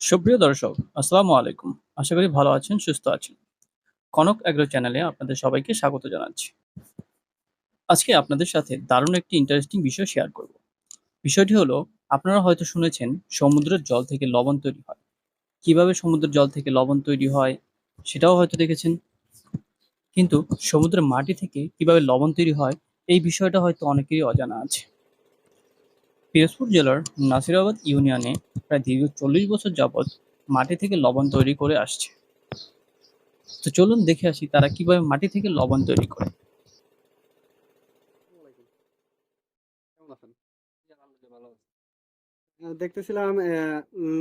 সুপ্রিয় দর্শক, আসসালামু আলাইকুম। আশা করি ভালো আছেন, সুস্থ আছেন। কনক অ্যাগ্রো চ্যানেলে আপনাদের সবাইকে স্বাগত জানাচ্ছি। আজকে আপনাদের সাথে দারুণ একটি ইন্টারেস্টিং বিষয় শেয়ার করব। বিষয়টি হলো, আপনারা হয়তো শুনেছেন, সমুদ্রের জল থেকে লবণ তৈরি হয়। কীভাবে সমুদ্রের জল থেকে লবণ তৈরি হয়, সেটাও হয়তো দেখেছেন। কিন্তু সমুদ্রের মাটি থেকে কীভাবে লবণ তৈরি হয়, এই বিষয়টা হয়তো অনেকেরই অজানা আছে। পিরোজপুর জেলার নাসিরাবাদ ইউনিয়নে প্রায় দীর্ঘ চল্লিশ বছর যাবৎ মাটি থেকে লবণ তৈরি করে আসছে। তো চলুন দেখে আসি তারা কীভাবে মাটি থেকে লবণ তৈরি করে। দেখতেছিলাম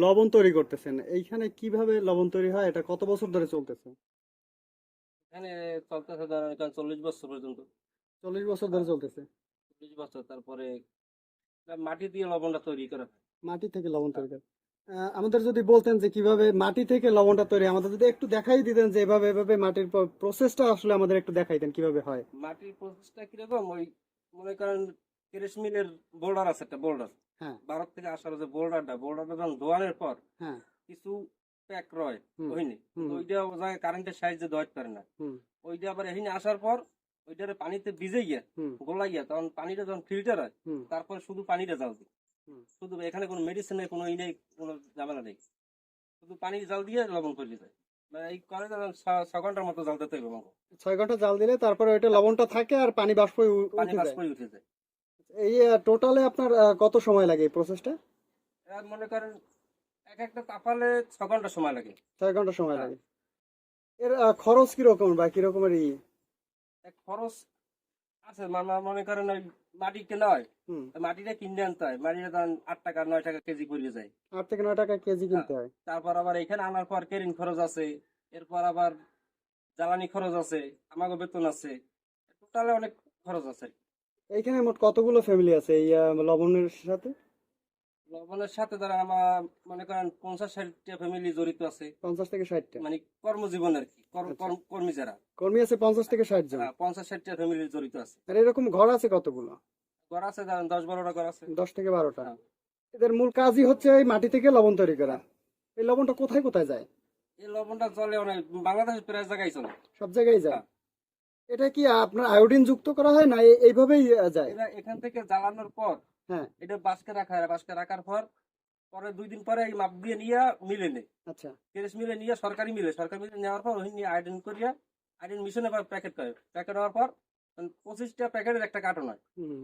লবণ তৈরি করতেছেন। এইখানে কীভাবে লবণ তৈরি হয়? এটা কত বছর ধরে চলতেছে? এখানে চলতেছে ধরেন চল্লিশ বছর পর্যন্ত। চল্লিশ বছর ধরে চলতেছে। চল্লিশ বছর তারপরে মাটি দিয়ে লবণটা তৈরি করা হয়। মাটি থেকে লবণ তৈরি করে। আমাদের যদি বলতেন যে কীভাবে মাটি থেকে লবণটা তৈরি আমাদের যদি একটু দেখাই দিতেন যে এভাবে এভাবে মাটির প্রসেসটা আসলে আমাদের একটু দেখাইতেন কীভাবে হয়। মাটির প্রসেসটা কীরকম? ওই মনে করেন কেরেস মিলের বোল্ডার আছে একটা বোল্ডার হ্যাঁ। ভারত থেকে আসার যে বোল্ডারটা বোল্ডারটা যখন ধোয়ানোর পর হ্যাঁ। কিছু প্যাক রয় ওইনি ওইটা কারেন্টের সাহায্যে ধোয়াতে পারে না। ওইটা আবার এখানে আসার পর ওইটারে পানিতে ভিজে গিয়ে গোলাই গিয়া তখন পানিটা যখন ফিল্টার হয় তারপর শুধু পানিটা জাল দিই। শুধু এখানে কোনো মেডিসিনের কোনো ই নেই কোনো ঝামেলা নেই। শুধু পানি জাল দিয়ে লবণ করে যায় মানে এই করে ছ- ঘণ্টার মতো জাল দিতে হবে আমাকে ছয় ঘণ্টা জাল দিলে তারপরে ওইটা লবণটা থাকে আর পানি বাষ্প পানি উঠে যায়। এই টোটালে আপনার কত সময় লাগে এই প্রসেসটা মনে করেন এক একটা তাপালে ছ ঘণ্টা সময় লাগে। ছয় ঘণ্টা সময়। লাগে। এর খরচ কীরকম বা কিরকমের ই খরচ আছে। মানে করেন ওই মাটি কেনা হয় মাটিটা কিনে আনতে হয়। মাটিটা ধরেন আট টাকা নয় টাকা কেজি পড়ে যায়। আট থেকে নয় টাকা কেজি কিনতে হয়। তারপর আবার এখানে আনার পর কেরিং খরচ আছে এরপর আবার জ্বালানি খরচ আছে আমাকে বেতন আছে। টোটালে অনেক খরচ আছে। এইখানে মোট কতগুলো ফ্যামিলি আছে এই লবণের সাথে? লবণের সাথে ধরেন আমার মনে করেন পঞ্চাশ ষাটটা ফ্যামিলি জড়িত আছে। পঞ্চাশ থেকে ষাটটা। মানে কর্মজীবন আর কি কর্ম- আচ্ছা। কর্ম- যারা। কর্মী আছে পঞ্চাশ থেকে ষাট জন। হ্যাঁ, পঞ্চাশ ষাটটা ফ্যামিলি জড়িত আছে। আর এরকম ঘর আছে কতগুলো? ঘর আছে ধরেন দশ বারোটা ঘর আছে। দশ থেকে বারোটা। হ্যাঁ। এদের মূল কাজই হচ্ছে এই মাটি থেকে লবণ তৈরি করা। এই লবণটা কোথায় কোথায় যায়? এই লবণটা চলে অনেক বাংলাদেশের প্রায় জায়গায় চলে। সব জায়গায় যায়? হ্যাঁ। এটা কি আপনার আয়োডিন যুক্ত করা হয় না? এইভাবেই যায়। এখান থেকে জ্বালানোর পর হ্যাঁ। এটা বাসকে রাখা হয়। বাসকে রাখার পর পরে দুই দিন পরে এই মাপ দিয়ে নিয়ে মিলে নেই আচ্ছা। কেরেস মিলে নিয়ে সরকারি মিলে। সরকারি মিলে নেওয়ার পর ওই নিয়ে আইডেন করিয়া আইডেন মিশনে প্যাকেট করে। প্যাকেট হওয়ার পর পঁচিশটা প্যাকেটের একটা কার্টন হয়।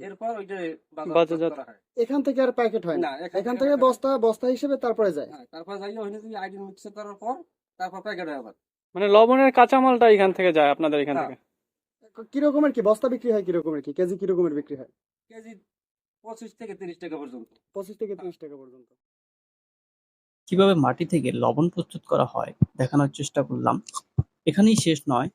এরপর ওইটা বাজারজাত করা হয়। এখান থেকে আর প্যাকেট হয় না? এখান থেকে বস্তা বস্তা হিসেবে তারপরে যায়? হ্যাঁ, তারপর যাই ওখানে দিয়ে আইডেন মিক্স করার পর তারপর প্যাকেট হয় আবার। মানে লবণের কাঁচামালটা এখান থেকে যায় আপনাদের এখান। থেকে? কিরকমের কি? বস্তা বিক্রি হয় কিরকমের কি? কেজি কিরকমের বিক্রি হয়? কেজি পঁচিশ থেকে তিরিশ টাকা পর্যন্ত। পঁচিশ থেকে ত্রিশ টাকা পর্যন্ত। কীভাবে মাটি থেকে লবণ প্রস্তুত করা হয় দেখানোর চেষ্টা করলাম। এখানেই শেষ নয়।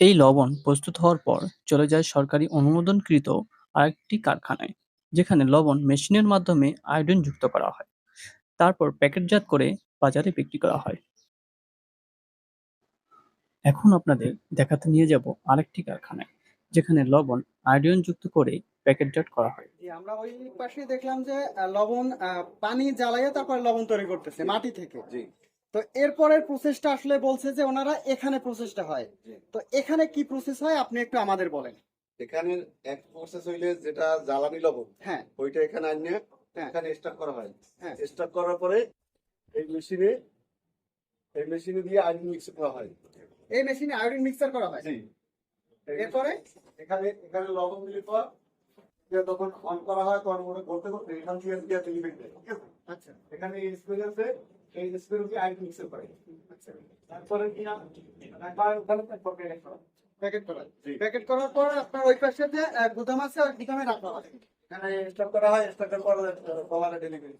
এই লবণ প্রস্তুত হওয়ার পর চলে যায় সরকারি অনুমোদনকৃত আরেকটি কারখানায় যেখানে লবণ মেশিনের মাধ্যমে আয়োডিন যুক্ত করা হয়। তারপর প্যাকেটজাত করে বাজারে বিক্রি করা হয়। এখন আপনাদের দেখাতে নিয়ে যাব আরেকটি কারখানায় যেখানে লবণ আয়োডিন যুক্ত করে প্যাকেটজাত করা হয়। জি আমরা ওই পাশে দেখলাম যে লবণ পানি জ্বালাইয়া তারপর লবণ তৈরি করতেছে মাটি থেকে। জি। তো এরপরের প্রসেসটা আসলে বলছে যে ওনারা এখানে প্রসেসটা হয়। তো এখানে কি প্রসেস হয় আপনি একটু আমাদের বলেন। এখানে এক প্রসেস হইলে যেটা জ্বালানি লবণ হ্যাঁ। ওইটা এখানে আনিয়ে হ্যাঁ। এখানে স্টক করা হয়। হ্যাঁ। স্টক করার পরে এই মেশিনে এই মেশিনে দিয়ে আইন মিক্স করা হয়। এই মেশিনে আয়োডিন মিক্সার করা হয়। জি। এরপরে? এখানে এখানে লবণ দিলে পর যে তখন অন করা হয় তখন ওটা করতে করতে এখান থেকে দিয়ে টেলিভিশন দেয় ঠিক আছে? আচ্ছা। এখানে এই স্প্রে আছে এই স্প্রে দিয়ে আইন মিক্স করে। আচ্ছা। তারপরে কি না? ওখানে তারপর প্যাকেট করা প্যাকেট করা প্যাকেট করার পর আপনার ওই পাশে যে গুদাম আছে ওই গুদামে রাখা হয়। এখানে স্টক করা হয় স্টক পর কমালে ডেলিভারি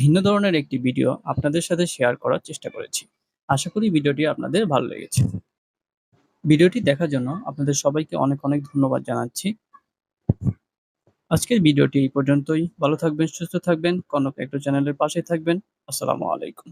ভিন্ন ধরনের একটি ভিডিও আপনাদের সাথে শেয়ার করার চেষ্টা করেছি। আশা করি ভিডিওটি আপনাদের ভালো লেগেছে। ভিডিওটি দেখার জন্য আপনাদের সবাইকে অনেক অনেক ধন্যবাদ জানাচ্ছি। আজকের ভিডিওটি এই পর্যন্তই। ভালো থাকবেন, সুস্থ থাকবেন। কনক একটু চ্যানেলের পাশে থাকবেন। আসসালামু আলাইকুম।